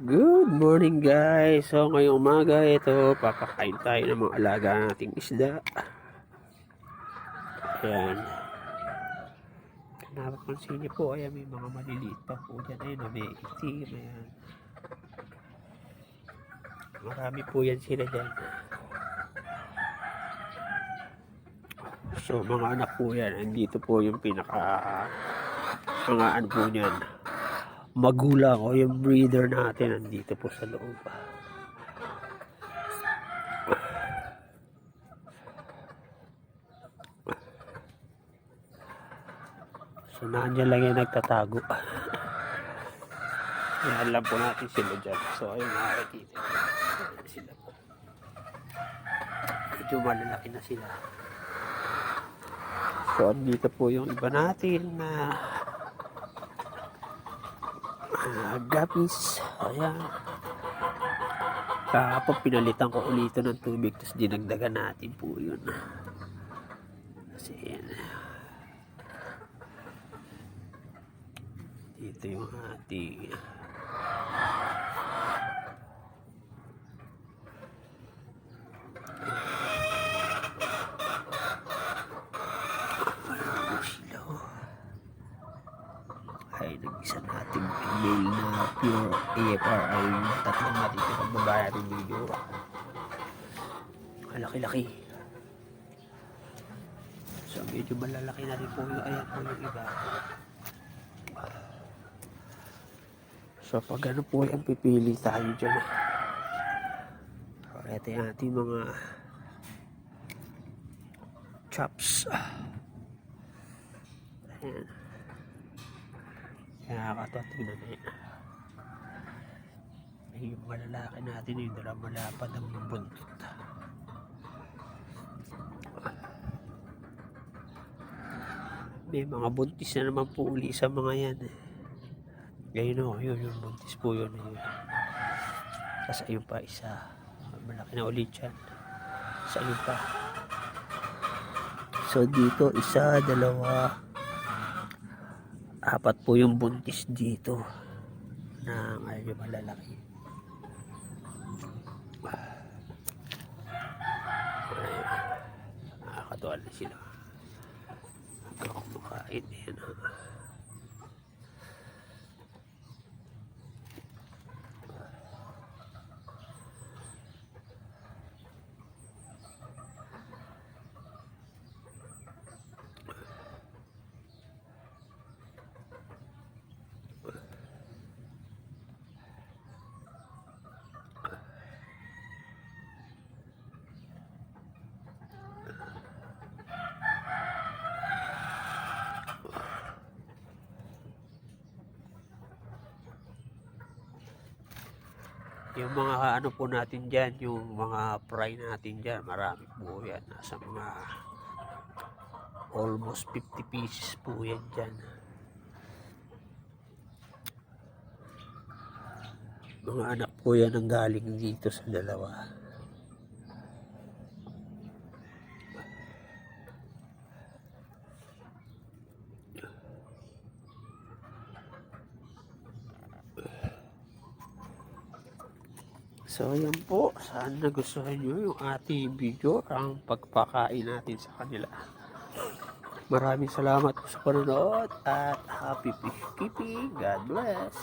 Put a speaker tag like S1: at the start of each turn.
S1: Good morning guys! So ngayong umaga ito, papakain tayo ng mga alaga nating isda. Ayan. Napapansin niyo po, ayan may mga maliliit pa po dyan. Ayan, may itim, ayan. Marami po yan sila dyan. So mga anak po yan, andito po yung pinaka mga ano po niyan magulang o yung breeder natin nandito po sa loob. So nandiyan lang yung nagtatago. Yan lang po natin sila dyan. So ayun nakakita. Ayan Sila po. Medyo malalaki na sila. So andito po yung iba natin na uh, gapis. Ayan. Kahapon pinalitan ko ulit ito ng tubig tapos dinagdagan natin po yun. Kasi yan. Dito yung ating ay nag-isa nating male na pure AFR ay tatlong pagbabaya natin video malaki-laki so medyo malalaki na rin po yung ayan po yung iba. So pag ano po yung pipili tayo dyan so ito yung ating mga chops. Ayan Nakakatawa tingnan. Ay, yung malalaki natin yung dala malapad ang buntot. May mga buntis na naman po uli sa mga yan. Ngayon o, yun yung buntis po yun. yun. Tapos ayun pa isa. Malaki na ulit yan. Tapos ayun pa. So dito, isa, dalawa, apat po yung buntis dito na medyo malalaki. Nakakatuwa na sila. Hanggang kumakain. Yan. Yung mga ano po natin dyan, yung mga fry natin dyan, marami po yan. Nasa mga almost 50 pieces po yan dyan. Mga anak po yan ang galing dito sa dalawa. So, yan po. Sana nagustuhan nyo yung ating video, ang pagpakain natin sa kanila. Maraming salamat po sa panonood at happy fish keeping. God bless.